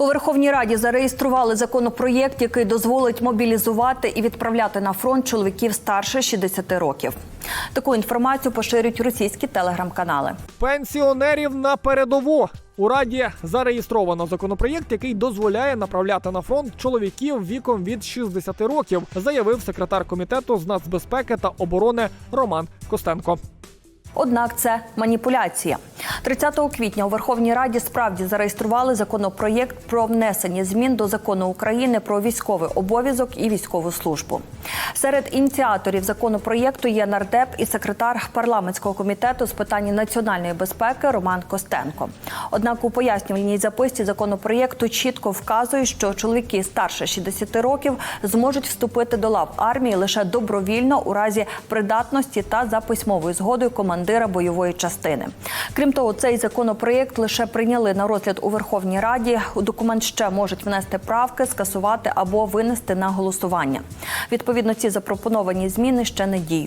У Верховній Раді зареєстрували законопроєкт, який дозволить мобілізувати і відправляти на фронт чоловіків старше 60 років. Таку інформацію поширюють російські телеграм-канали. Пенсіонерів на передову. У Раді зареєстровано законопроєкт, який дозволяє направляти на фронт чоловіків віком від 60 років, заявив секретар комітету з нацбезпеки та оборони Роман Костенко. Однак це маніпуляція. 30 квітня у Верховній Раді справді зареєстрували законопроєкт про внесення змін до закону України про військовий обов'язок і військову службу. Серед ініціаторів законопроєкту є нардеп і секретар парламентського комітету з питань національної безпеки Роман Костенко. Однак у пояснювальній записці законопроєкту чітко вказує, що чоловіки старше 60 років зможуть вступити до лав армії лише добровільно у разі придатності та за письмовою згодою командира бойової частини. Крім того, цей законопроєкт лише прийняли на розгляд у Верховній Раді. У документ ще можуть внести правки, скасувати або винести на голосування. Відповідно, ці запропоновані зміни ще не діють.